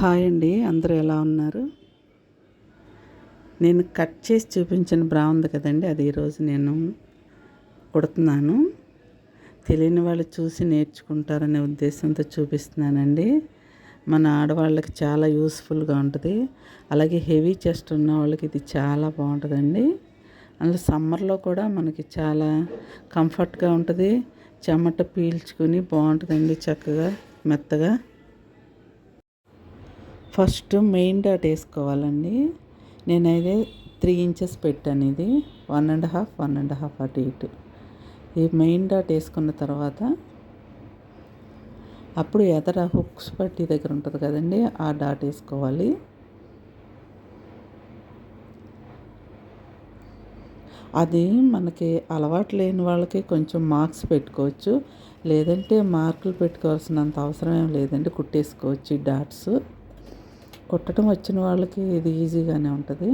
Hi అండి అందరూ ఎలా ఉన్నారు? నేను కట్ చేసి చూపించిన బ్రా ఉంది కదండి అది ఈరోజు నేను కుడుతున్నాను తెలియని వాళ్ళు చూసి నేర్చుకుంటారనే ఉద్దేశంతో చూపిస్తున్నానండి. మన ఆడవాళ్ళకి చాలా యూస్ఫుల్గా ఉంటుంది. అలాగే హెవీ చెస్ట్ ఉన్న వాళ్ళకి ఇది చాలా బాగుంటుందండి. అందులో సమ్మర్లో కూడా మనకి చాలా కంఫర్ట్గా ఉంటుంది. చెమట పీల్చుకుని బాగుంటుందండి చక్కగా మెత్తగా. ఫస్ట్ మెయిన్ డాట్ వేసుకోవాలండి. నేనైతే త్రీ ఇంచెస్ పెట్టాను ఇది. One and half one and half అటు ఇటు. ఈ మెయిన్ డాట్ వేసుకున్న తర్వాత అప్పుడు ఎదర హుక్స్ పట్టి దగ్గర ఉంటుంది కదండి ఆ డాట్ వేసుకోవాలి. అది మనకి అలవాటు లేని వాళ్ళకి కొంచెం మార్క్స్ పెట్టుకోవచ్చు. లేదంటే మార్కులు పెట్టుకోవాల్సినంత అవసరం ఏం లేదండి కుట్టేసుకోవచ్చు ఈ డాట్స్. కుట్టడం వచ్చిన వాళ్ళకి ఇది ఈజీగానే ఉంటుంది.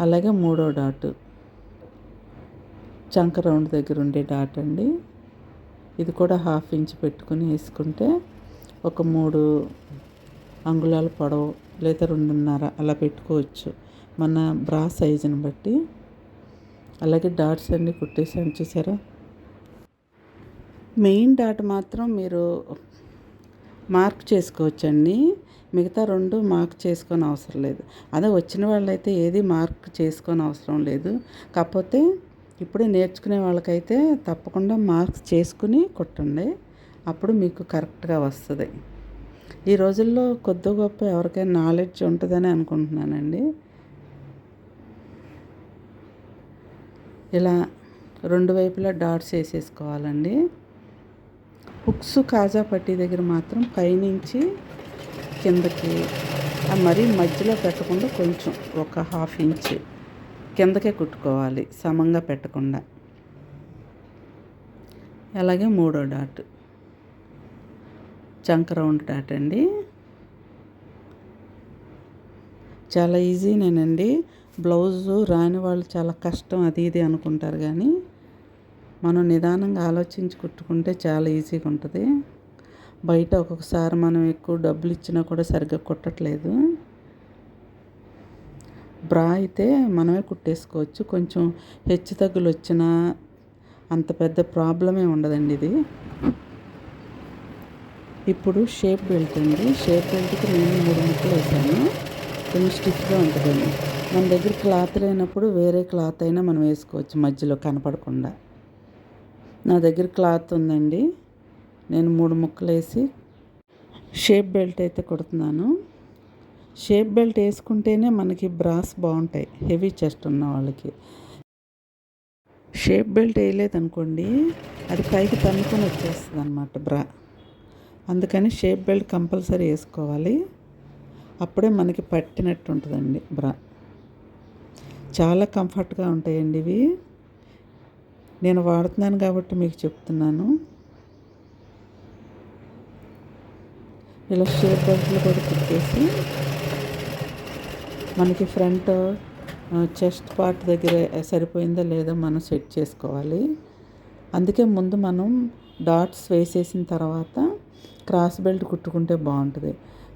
అలాగే మూడో డాట్. చంక రౌండ్ దగ్గర ఉండే డాట్ అండి. ఇది కూడా హాఫ్ ఇంచ్ పెట్టుకుని వేసుకుంటే ఒక మూడు అంగుళాల పొడవు లేదా రెండున్నర అలా పెట్టుకోవచ్చు. మన బ్రా సైజుని బట్టి. అలాగే డాట్స్ అన్నీ కుట్టేసాను చూసారా? మెయిన్ డాట్ మాత్రం మీరు మార్క్ చేసుకోవచ్చండి. మిగతా రెండు మార్క్ చేసుకొని అవసరం లేదు. అదే వచ్చిన వాళ్ళైతే ఏది మార్క్ చేసుకొని అవసరం లేదు. కాకపోతే ఇప్పుడే నేర్చుకునే వాళ్ళకైతే తప్పకుండా మార్క్స్ చేసుకుని కుట్టండి. అప్పుడు మీకు కరెక్ట్గా వస్తుంది. ఈ రోజుల్లో కొద్ది గొప్ప ఎవరికైనా నాలెడ్జ్ ఉంటుందని అనుకుంటున్నానండి. ఇలా రెండు వైపులా డాట్స్ వేసేసుకోవాలండి. హుక్స్ కాజా పట్టీ దగ్గర మాత్రం పైనుంచి కిందకి మరీ మధ్యలో పెట్టకుండా కొంచెం ఒక హాఫ్ ఇంచ్ కిందకే కుట్టుకోవాలి సమంగా పెట్టకుండా. అలాగే మూడో డాట్ చంక రౌండ్ డాట్ అండి. చాలా ఈజీనేనండి బ్లౌజు రాని వాళ్ళు చాలా కష్టం అది ఇది అనుకుంటారు కానీ మనం నిదానంగా ఆలోచించి కుట్టుకుంటే చాలా ఈజీగా ఉంటుంది. బయట ఒక్కొక్కసారి మనం ఎక్కువ డబ్బులు ఇచ్చినా కూడా సరిగ్గా కుట్టట్లేదు. బ్రా అయితే మనమే కుట్టేసుకోవచ్చు. కొంచెం హెచ్చు తగ్గులు వచ్చినా అంత పెద్ద ప్రాబ్లమే ఉండదండి ఇది. ఇప్పుడు షేప్ బెల్ట్ అండి. షేప్ బెల్ట్కి నేను మూడు ముక్కలు వేసాను. కొన్ని స్టిచ్గా ఉంటుందండి. మన దగ్గర క్లాత్ లేనప్పుడు వేరే క్లాత్ అయినా మనం వేసుకోవచ్చు మధ్యలో కనపడకుండా. నా దగ్గర క్లాత్ ఉందండి. నేను మూడు ముక్కలు వేసి షేప్ బెల్ట్ అయితే కుడుతున్నాను. షేప్ బెల్ట్ వేసుకుంటేనే మనకి బ్రాస్ బాగుంటాయి హెవీ చెస్ట్ ఉన్న వాళ్ళకి. షేప్ బెల్ట్ వేయలేదనుకోండి అది పైకి తన్నుకొని వచ్చేస్తుంది అనమాట బ్రా. అందుకని షేప్ బెల్ట్ కంపల్సరీ వేసుకోవాలి. అప్పుడే మనకి పట్టినట్టు ఉంటుందండి బ్రా. చాలా కంఫర్ట్గా ఉంటాయండి ఇవి. నేను వాడుతున్నాను కాబట్టి మీకు చెప్తున్నాను. ఇలా షేప్ బెల్ట్లు కూడా కుట్టేసి మనకి ఫ్రంట్ చెస్ట్ పార్ట్ దగ్గర సరిపోయిందా లేదో మనం సెట్ చేసుకోవాలి. అందుకే ముందు మనం డాట్స్ వేసేసిన తర్వాత క్రాస్ బెల్ట్ కుట్టుకుంటే బాగుంటుంది.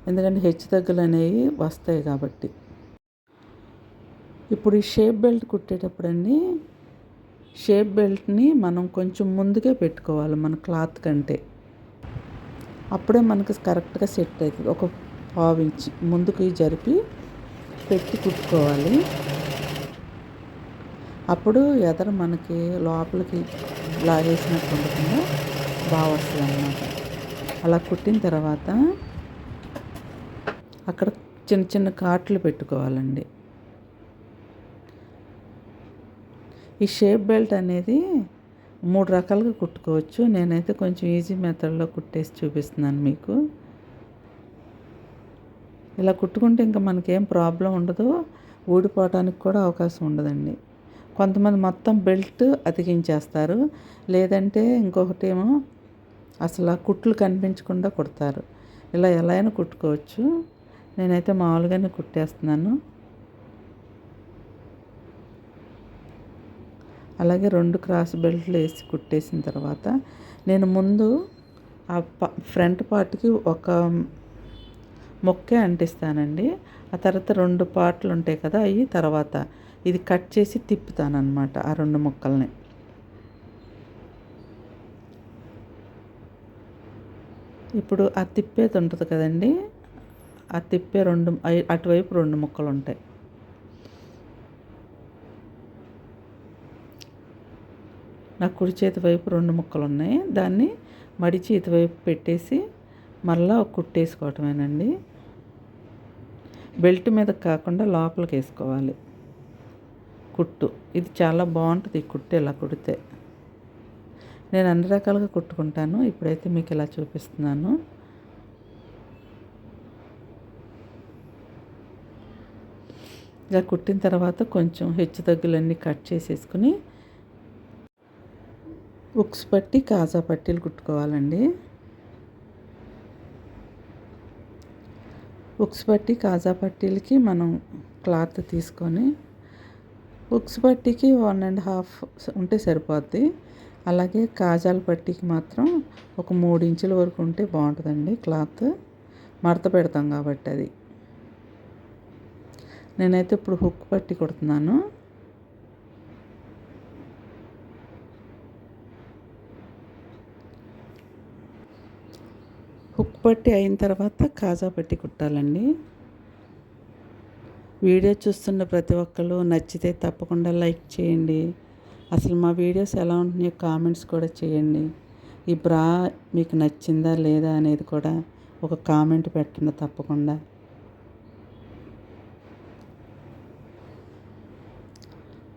ఎందుకంటే హెచ్చు తగ్గులు అనేవి వస్తాయి కాబట్టి. ఇప్పుడు ఈ షేప్ బెల్ట్ కుట్టేటప్పుడండి షేప్ బెల్ట్ని మనం కొంచెం ముందుకే పెట్టుకోవాలి మన క్లాత్ కంటే. అప్పుడే మనకు కరెక్ట్గా సెట్ అవుతుంది ఒక పావు ఇంచి ముందుకు జరిపి పెట్టి కుట్టుకోవాలి. అప్పుడు ఎదర మనకి లోపలికి లాగేసినట్టు ఉండకుండా బాగా వస్తుంది అన్నమాట. అలా కుట్టిన తర్వాత అక్కడ చిన్న చిన్న కాట్లు పెట్టుకోవాలండి. ఈ షేప్ బెల్ట్ అనేది మూడు రకాలుగా కుట్టుకోవచ్చు. నేనైతే కొంచెం ఈజీ మెథడ్లో కుట్టేసి చూపిస్తున్నాను మీకు. ఇలా కుట్టుకుంటే ఇంకా మనకేం ప్రాబ్లం ఉండదు. ఊడిపోవడానికి కూడా అవకాశం ఉండదండి. కొంతమంది మొత్తం బెల్ట్ అతికించేస్తారు. లేదంటే ఇంకొకటి ఏమో అసలు ఆ కుట్లు కనిపించకుండా కుడతారు. ఇలా ఎలా అయినా కుట్టుకోవచ్చు. నేనైతే మామూలుగానే కుట్టేస్తున్నాను. అలాగే రెండు క్రాస్ బెల్ట్లు వేసి కుట్టేసిన తర్వాత నేను ముందు ఆ ఫ్రంట్ పార్ట్కి ఒక మొక్కే అంటిస్తానండి. ఆ తర్వాత రెండు పార్ట్లు ఉంటాయి కదా అవి తర్వాత ఇది కట్ చేసి తిప్పుతానమాట ఆ రెండు ముక్కల్ని. ఇప్పుడు ఆ తిప్పేది ఉంటుంది కదండి ఆ తిప్పే రెండు అటువైపు రెండు ముక్కలు ఉంటాయి నా కుడి చేతి వైపు రెండు ముక్కలు ఉన్నాయి దాన్ని మడి చేతి వైపు పెట్టేసి మళ్ళా కుట్టేసుకోవటమేనండి. బెల్ట్ మీద కాకుండా లోపలికి వేసుకోవాలి. కుట్టు. ఇది చాలా బాగుంటుంది ఈ కుట్టు ఇలా కుడితే. నేను అన్ని రకాలుగా కుట్టుకుంటాను. ఇప్పుడైతే మీకు ఇలా చూపిస్తున్నాను. ఇలా కుట్టిన తర్వాత కొంచెం హెచ్చు తగ్గులన్నీ కట్ చేసేసుకుని ఉక్స్ పట్టి కాజా పట్టీలు కుట్టుకోవాలండి. ఉక్స్ పట్టి కాజా పట్టీలకి మనం క్లాత్ తీసుకొని ఉక్స్ పట్టీకి వన్ అండ్ హాఫ్ ఉంటే సరిపోద్ది. అలాగే కాజాల పట్టీకి మాత్రం ఒక మూడు ఇంచుల వరకు ఉంటే బాగుంటుందండి క్లాత్. మడత పెడతాం కాబట్టి అది. నేనైతే ఇప్పుడు హుక్ పట్టి కుడుతున్నాను. హుక్ పట్టి అయిన తర్వాత కాజా పట్టి కుట్టాలండి. వీడియో చూస్తున్న ప్రతి ఒక్కరు నచ్చితే తప్పకుండా లైక్ చేయండి. అసలు మా వీడియోస్ ఎలా ఉంటున్నాయో కామెంట్స్ కూడా చేయండి. ఈ బ్రా మీకు నచ్చిందా లేదా అనేది కూడా ఒక కామెంట్ పెట్టండి తప్పకుండా.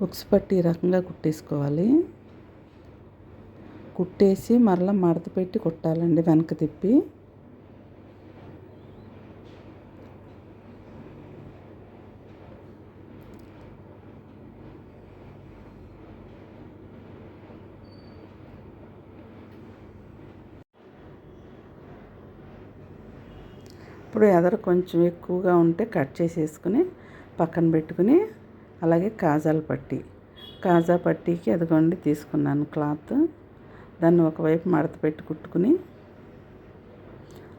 ఉక్స్ పట్టి ఈ రకంగా కుట్టేసుకోవాలి. కుట్టేసి మరలా మడత పెట్టి కుట్టాలండి వెనక తిప్పి. ఇప్పుడు ఎదరు కొంచెం ఎక్కువగా ఉంటే కట్ చేసేసుకుని పక్కన పెట్టుకుని అలాగే కాజాల పట్టి. కాజా పట్టీకి అదిగోండి తీసుకున్నాను క్లాత్. దాన్ని ఒకవైపు మడత పెట్టి కుట్టుకుని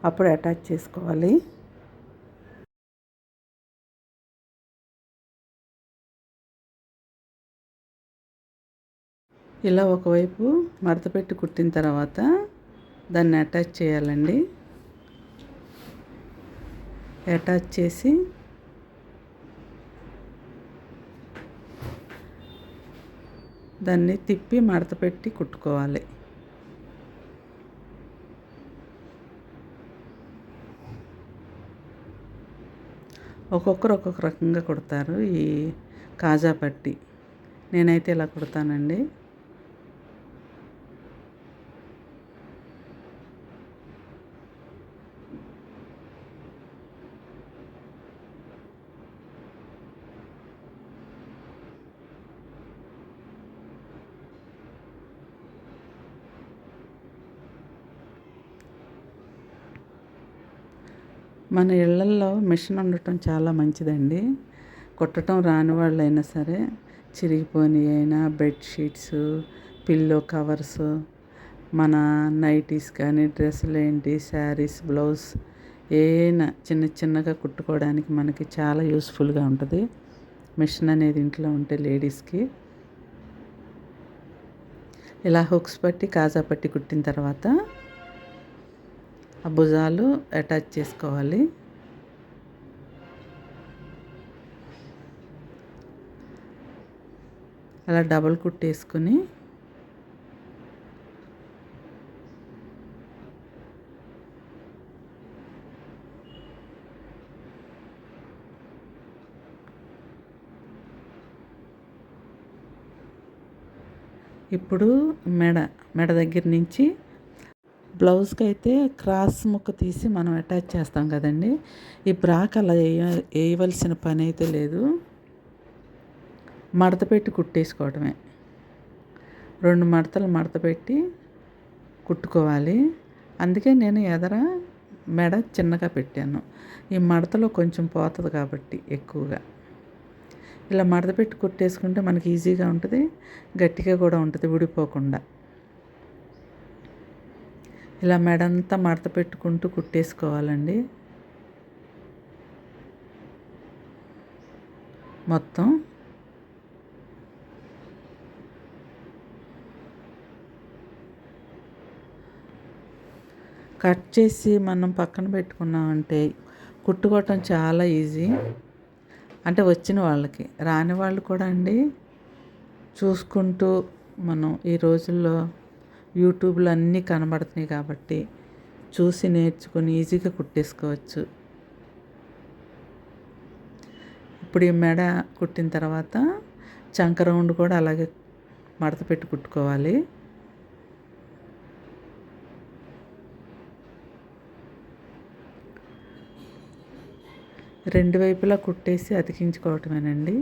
అప్పుడు అటాచ్ చేసుకోవాలి. ఇలా ఒకవైపు మడత పెట్టి కుట్టిన తర్వాత దాన్ని అటాచ్ చేయాలండి. అటాచ్ చేసి దాన్ని తిప్పి మడత పెట్టి కుట్టుకోవాలి. ఒక్కొక్కరు ఒక్కొక్క రకంగా కుడతారు ఈ కాజా పట్టి. నేనైతే ఇలా కుడతానండి. మన ఇళ్ళల్లో మిషన్ ఉండటం చాలా మంచిదండి. కుట్టడం రాని వాళ్ళైనా సరే చిరిగిపోని అయినా బెడ్షీట్స్ పిల్లో కవర్స్ మన నైటీస్ కానీ డ్రెస్సులు ఏంటి శారీస్ బ్లౌజ్ ఏనా చిన్న చిన్నగా కుట్టుకోవడానికి మనకి చాలా యూస్ఫుల్గా ఉంటుంది. మిషన్ అనేది ఇంట్లో ఉంటే లేడీస్కి. ఇలా హుక్స్ పట్టి కాజా పట్టి కుట్టిన తర్వాత ఆ భుజాలు అటాచ్ చేసుకోవాలి. అలా డబల్ కుట్టేసుకుని ఇప్పుడు మెడ మెడ దగ్గర నుంచి బ్లౌజ్కి అయితే క్రాస్ ముక్క తీసి మనం అటాచ్ చేస్తాం కదండి. ఈ బ్రాక్ అలా వేయ వేయవలసిన పని అయితే లేదు. మడత పెట్టి కుట్టేసుకోవడమే రెండు మడతలు మడత పెట్టి కుట్టుకోవాలి. అందుకే నేను ఎదర మెడ చిన్నగా పెట్టాను. ఈ మడతలో కొంచెం పోతుంది కాబట్టి ఎక్కువగా. ఇలా మడత పెట్టి కుట్టేసుకుంటే మనకి ఈజీగా ఉంటుంది గట్టిగా కూడా ఉంటుంది ఊడిపోకుండా ఇలా మెడంతా మడత పెట్టుకుంటూ కుట్టేసుకోవాలండి. మొత్తం. కట్ చేసి మనం పక్కన పెట్టుకున్నామంటే కుట్టుకోవటం చాలా ఈజీ. అంటే వచ్చిన వాళ్ళకి రాని వాళ్ళు కూడా అండి. చూసుకుంటూ మనం ఈ రోజుల్లో యూట్యూబ్లో అన్నీ కనబడుతున్నాయి కాబట్టి చూసి నేర్చుకొని ఈజీగా కుట్టేసుకోవచ్చు. ఇప్పుడు ఈ మెడ కుట్టిన తర్వాత చంక రౌండ్ కూడా అలాగే మడత పెట్టి కుట్టుకోవాలి. రెండు వైపులా కుట్టేసి అతికించుకోవటమేనండి.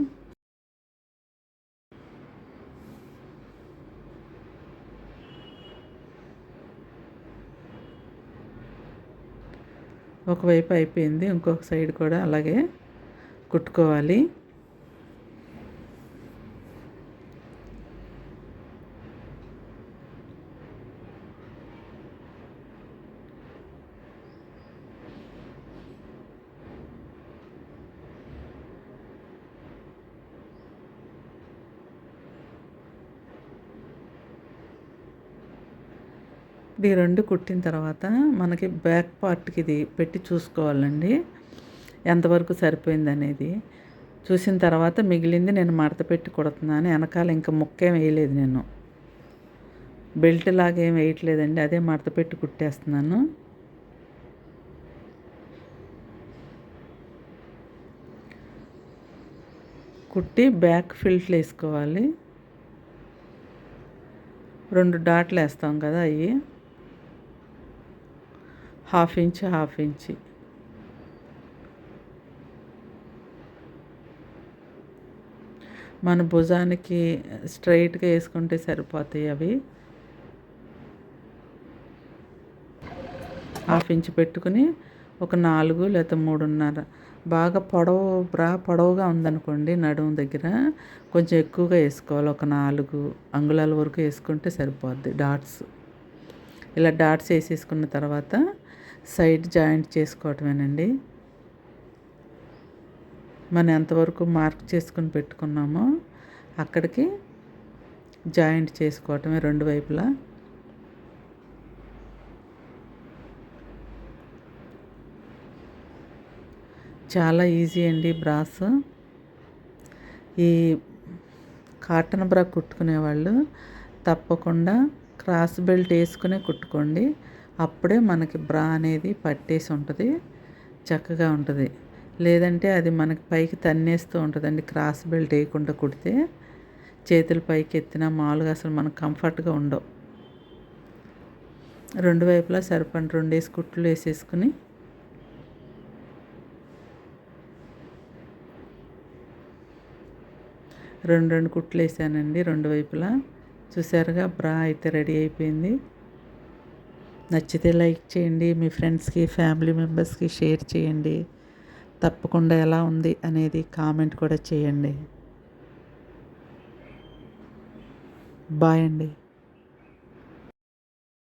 ఒకవైపు అయిపోయింది ఇంకొక సైడ్ కూడా అలాగే కుట్టుకోవాలి. ఈ రెండు కుట్టిన తర్వాత మనకి బ్యాక్ పార్ట్కి ఇది పెట్టి చూసుకోవాలండి. ఎంతవరకు సరిపోయింది అనేది చూసిన తర్వాత మిగిలింది నేను మడత పెట్టి కుడుతున్నాను. వెనకాల ఇంకా ముక్కేం వేయలేదు నేను. బెల్ట్ లాగా ఏం వేయట్లేదండి. అదే మడత పెట్టి కుట్టేస్తున్నాను. కుట్టి బ్యాక్ ఫిల్ట్లు వేసుకోవాలి. రెండు డాట్లు వేస్తాం కదా అవి హాఫ్ ఇంచ్ హాఫ్ ఇంచ్. మన భుజానికి స్ట్రైట్గా వేసుకుంటే సరిపోతాయి అవి. హాఫ్ ఇంచ్ పెట్టుకుని ఒక నాలుగు లేదా మూడున్నర. బాగా పొడవు బ్రా పొడవుగా ఉందనుకోండి నడుము దగ్గర. కొంచెం ఎక్కువగా వేసుకోవాలి. ఒక నాలుగు అంగుళాల వరకు వేసుకుంటే సరిపోద్ది. డాట్స్. ఇలా డాట్స్ వేసేసుకున్న తర్వాత సైడ్ జాయింట్ చేసుకోవటమేనండి. మనం ఎంతవరకు మార్క్ చేసుకుని పెట్టుకున్నామో అక్కడికి జాయింట్ చేసుకోవటమే రెండు వైపులా. చాలా ఈజీ అండి బ్రాస్. ఈ కాటన్ బ్రా కుట్టుకునే వాళ్ళు తప్పకుండా క్రాస్ బెల్ట్ వేసుకునే కుట్టుకోండి. అప్పుడే మనకి బ్రా అనేది పట్టేసి ఉంటుంది చక్కగా ఉంటుంది. లేదంటే అది మనకి పైకి తన్నేస్తూ ఉంటుందండి. క్రాస్ బెల్ట్ వేయకుండా కుడితే చేతులు పైకి ఎత్తినా మామూలుగా అసలు మనకు కంఫర్ట్గా ఉండవు. రెండు వైపులా సరిపడి రెండేసి కుట్లు వేసేసుకుని రెండు రెండు కుట్లు వేసానండి రెండు వైపులా. చూసారుగా బ్రా అయితే రెడీ అయిపోయింది. నచ్చితే లైక్ చేయండి మీ ఫ్రెండ్స్కి ఫ్యామిలీ మెంబర్స్కి షేర్ చేయండి. తప్పకుండా ఎలా ఉంది అనేది కామెంట్ కూడా చేయండి. బాయ్ అండి.